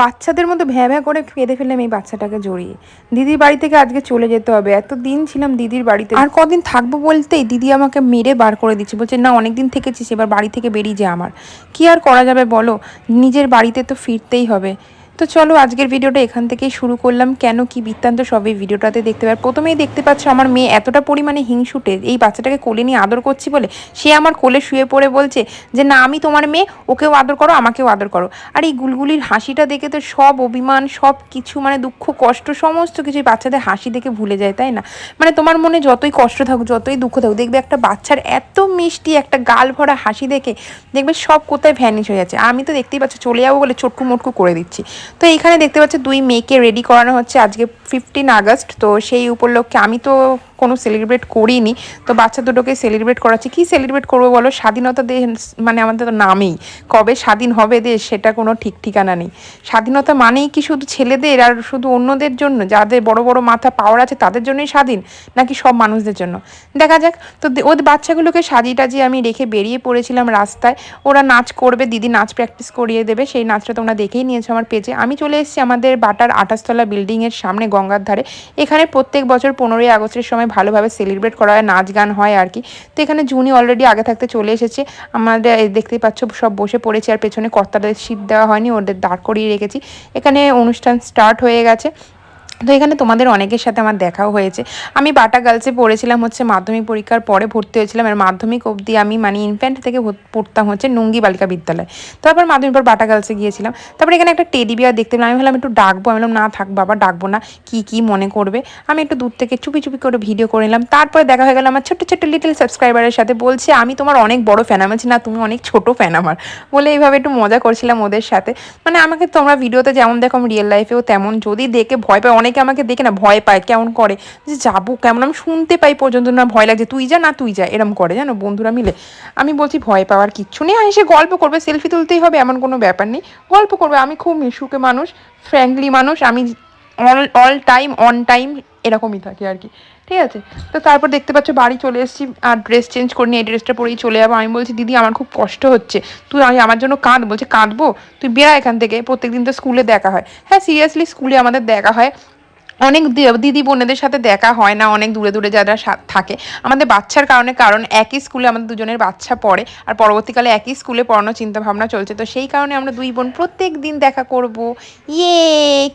বাচ্চাদের মতো ভ্যা ভ্যা করে কেঁদে ফেললাম এই বাচ্চাটাকে জড়িয়ে। দিদির বাড়ি থেকে আজকে চলে যেতে হবে। এত দিন ছিলাম দিদির বাড়িতে। আর কদিন থাকব বলতেই দিদি আমাকে মেরে বার করে দিচ্ছে। বলছে, না অনেক দিন থেকেছিস, এবার বাড়ি থেকে বেরিয়ে যা আমার। কি আর করা যাবে বলো? নিজের বাড়িতে তো ফিরতেই হবে। তো চলো আজকের ভিডিওটা এখান থেকেই শুরু করলাম। কেন, কি বৃত্তান্ত, সব এই ভিডিওটাতে দেখতে পার। প্রথমেই দেখতে পাচ্ছ আমার মেয়ে এতটা পরিমাণে হিংসুটে, এই বাচ্চাটাকে কোলে নিয়ে আদর করছি বলে সে আমার কোলে শুয়ে পড়ে বলছে যে, না, আমি তোমার মেয়ে, ওকেও আদর করো, আমাকেও আদর করো। আর এই গুলগুলির হাসিটা দেখে তো সব অভিমান, সব কিছু মানে দুঃখ, কষ্ট, সমস্ত কিছু বাচ্চাদের হাসি দেখে ভুলে যায়, তাই না? মানে তোমার মনে যতই কষ্ট থাকুক, যতই দুঃখ থাকুক, দেখবে একটা বাচ্চার এত মিষ্টি একটা গাল ভরা হাসি দেখে দেখবে সব কোথায় ভ্যানিশ হয়ে যাচ্ছে। আমি তো দেখতেই পাচ্ছি, চলে যাব বলে চটকু মটকু করে দিচ্ছি। তো এইখানে দেখতে পাচ্ছি দুই মেয়েকে রেডি করানো হচ্ছে। আজকে ফিফটিন আগস্ট, তো সেই উপলক্ষে আমি তো কোনো সেলিব্রেট করিনি। তো বাচ্চা দুটোকে সেলিব্রেট করাচ্ছি। কী সেলিব্রেট করব বলো? স্বাধীনতা দেশ মানে আমাদের তো নামেই। কবে স্বাধীন হবে দেশ সেটা কোনো ঠিক ঠিকানা নেই। স্বাধীনতা মানেই কি শুধু ছেলেদের আর শুধু অন্যদের জন্য? যাদের বড় বড় মাথা পাওয়ার আছে তাদের জন্যই স্বাধীন, নাকি সব মানুষদের জন্য? দেখা যাক। তো ওদের বাচ্চাগুলোকে সাজিয়ে টাজিয়ে আমি রেখে বেরিয়ে পড়েছিলাম রাস্তায়। ওরা নাচ করবে, দিদি নাচ প্র্যাকটিস করিয়ে দেবে। সেই নাচটা তোমরা দেখেই নিয়েছো আমার পেজে আমি চলে এসেছি আমাদের বাটার আঠাশতলা বিল্ডিংয়ের সামনে গঙ্গার ধারে। এখানে প্রত্যেক বছর পনেরোই আগস্টের সময় ভালোভাবে সেলিব্রেট করা হয়, নাচ গান হয় আর কি। তো এখানে জুনি অলরেডি আগে থাকতে চলে এসেছে। আমাদের দেখতেই পাচ্ছ, সব বসে পড়েছে আর পেছনে কর্তাদের শীত দেওয়া হয়নি, ওদের দাঁড় করিয়ে রেখেছি। এখানে অনুষ্ঠান স্টার্ট হয়ে গেছে। তো এখানে তোমাদের অনেকের সাথে আমার দেখাও হয়েছে। আমি বাটা গার্লসে পড়েছিলাম হচ্ছে মাধ্যমিক পরীক্ষার পরে ভর্তি হয়েছিলাম আর মাধ্যমিক অবধি আমি মানে ইনফ্যান্ট থেকে পড়তাম হচ্ছে নুঙ্গি বালিকা বিদ্যালয়। তারপর মাধ্যমিক পর বাটা গার্লসে গিয়েছিলাম। তারপরে এখানে একটা টেডি বিয়ার দেখতে পেলাম। আমি ভাবলাম একটু ডাকবো। আমি বললাম, না থাক বাবা, ডাকবো না। কি কি মনে করবে? আমি একটু দূর থেকে চুপি চুপি করে ভিডিও করে নিলাম। তারপরে দেখা হয়ে গেল আমার ছোট্ট ছোট্ট লিটল সাবস্ক্রাইবারের সাথে বলছে, আমি তোমার অনেক বড় ফ্যান আমি না, তুমি অনেক ছোট ফ্যান আমার। বলে এইভাবে একটু মজা করছিলাম ওদের সাথে। মানে আমাকে তোমরা ভিডিওতে যেমন দেখো রিয়েল লাইফেও তেমন যদি দেখে ভয় পায় অনেকে আমাকে দেখে না ভয় পায়, কেমন করে? যে যাব কেমন? আমি শুনতে পাই পর্যন্ত না, ভয় লাগছে, তুই যা না তুই যা, এরম করে, জানো? বন্ধুরা মিলে। আমি বলছি ভয় পাওয়ার কিচ্ছু নেই এসে গল্প করবে সেলফি তুলতেই হবে, এমন কোনো ব্যাপার নেই। গল্প করবে, আমি খুব মিশুকে মানুষ ফ্র্যাঙ্কলি মানুষ, আমি all all time on time এরকমই থাকি আর কি। ঠিক আছে? তো তারপর দেখতে পাচ্ছ, বাড়ি চলে এসেছি, আর ড্রেস চেঞ্জ করে নিয়ে, এই ড্রেসটা পরেই চলে যাব। আমি বলছি, দিদি, আমার খুব কষ্ট হচ্ছে। তুই আমি আমার জন্য কাঁদ। বলছে, কাঁদবো? তুই বেড়া এখান থেকে, প্রত্যেকদিন তো স্কুলে দেখা হয়। হ্যাঁ সিরিয়াসলি স্কুলে আমাদের দেখা হয়। অনেক দিদি বোনেদের সাথে দেখা হয় না, অনেক দূরে দূরে যারা থাকে। আমাদের বাচ্চার কারণে, কারণ একই স্কুলে আমাদের দুজনের বাচ্চা পড়ে, আর পরবর্তীকালে একই স্কুলে পড়ানোর চিন্তাভাবনা চলছে। তো সেই কারণে আমরা দুই বোন প্রত্যেক দিন দেখা করব। ইয়ে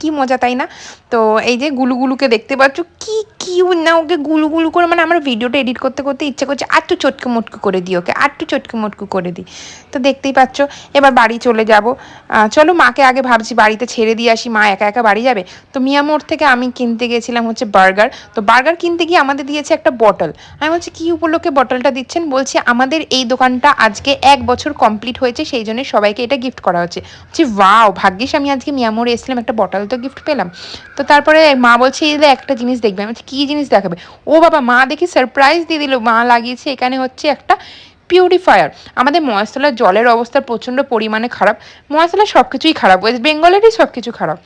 কি মজা, তাই না? তো এই যে গুলুগুলুকে দেখতে পাচ্ছ, কি কিউ না ওকে গুলুগুলু করে মানে আমার ভিডিওটা এডিট করতে করতে ইচ্ছা করছে আটটু চটকে মটকু করে দিই ওকে আটটু চটকে মটকু করে দিই। তো দেখতেই পাচ্ছ, এবার বাড়ি চলে যাব। চলো মাকে আগে ভাবছি, বাড়িতে ছেড়ে দিয়ে আসি, মা একা একা বাড়ি যাবে? তো মিয়ামোড় থেকে আমি কিনতে গেছিলাম হচ্ছে বার্গার। তো বার্গার কিনতে গিয়ে আমাদের দিয়েছে একটা বটল। আমি বলছি, কী উপলক্ষে বটলটা দিচ্ছেন? বলছি, আমাদের এই দোকানটা আজকে এক বছর কমপ্লিট হয়েছে, সেই জন্য সবাইকে এটা গিফট করা হচ্ছে। বলছি, ওয়াও, ভাগ্যিস আমি আজকে মিয়ামোড়ে এসেছিলাম, একটা বটল তো গিফট পেলাম। তো তারপরে মা বলছে, এই একটা জিনিস দেখবে। আমি বলছি, কী জিনিস দেখাবে? ও বাবা, মা দেখি সারপ্রাইজ দিয়ে দিল। মা লাগিয়েছে এখানে হচ্ছে একটা পিউরিফায়ার আমাদের মহেশতলার জলের অবস্থা প্রচণ্ড পরিমাণে খারাপ। মহেশতলার সব কিছুই খারাপ ওয়েস্ট বেঙ্গলেরই সব কিছু খারাপ।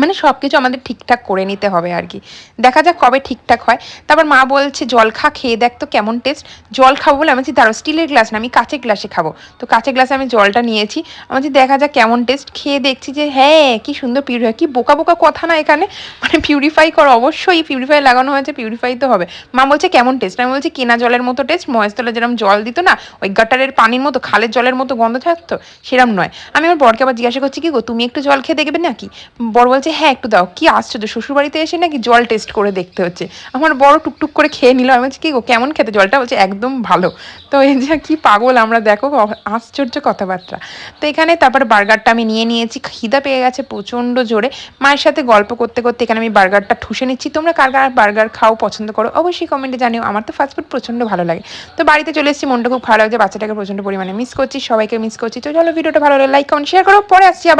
মানে সব কিছু আমাদের ঠিকঠাক করে নিতে হবে আর কি। দেখা যাক কবে ঠিকঠাক হয়। তারপর মা বলছে, জল খা, খেয়ে দেখ তো কেমন টেস্ট জল খাব বলে আমি দাঁড়ো স্টিলের গ্লাস না, আমি কাঁচের গ্লাসে খাব। তো কাঁচের গ্লাসে আমি জলটা নিয়েছি। আমি বলছি, দেখা যাক কেমন টেস্ট খেয়ে দেখছি যে হ্যাঁ কি সুন্দর পিউরিফাই কি বোকা বোকা কথা না এখানে। মানে পিউরিফাই করো, অবশ্যই পিউরিফাই লাগানো হয়েছে পিউরিফাই তো হবে। মা বলছে, কেমন টেস্ট আমি বলছি, কেনা জলের মতো টেস্ট মহেশতলা যেরকম জল দিত না, ওই গাটারের পানির মতো, খালের জলের মতো গন্ধ থাকতো, সেরম নয়। আমি আমার বরকে আবার জিজ্ঞাসা করছি, কি গো, তুমি একটু জল খেয়ে দেখবে নাকি? বর বলছে বলছে হ্যাঁ একটু দাও। কি আশ্চর্য, শ্বশুরবাড়িতে এসে নাকি জল টেস্ট করে দেখতে হচ্ছে। আমার বড় টুকটুক করে খেয়ে নিল। আমি বলছি, কি গো, কেমন খেতে? জলটা বলছে, একদম ভালো। তো এই যে, কি পাগল, আমরা দেখো আশ্চর্য কথাবার্তা। তো এখানে তারপর বার্গারটা আমি নিয়ে নিয়েছি, খিদা পেয়ে গেছে প্রচণ্ড জোরে। মায়ের সাথে গল্প করতে করতে এখানে আমি বার্গারটা ঠুসে নিচ্ছি। তোমরা কার কার বার্গার খাও পছন্দ করো, অবশ্যই কমেন্টে জানিও। আমার তো ফাস্টফুড প্রচণ্ড ভালো লাগে। তো বাড়িতে চলে এসেছি, মনটা খুব ভালো লাগছে, বাচ্চাটাকে প্রচণ্ড পরিমাণে মিস করছি, সবাইকে মিস করছি। তো চলো, ভিডিওটা ভালো লাগে লাইক কমেন্ট শেয়ার করো। পরে আসছি আবার।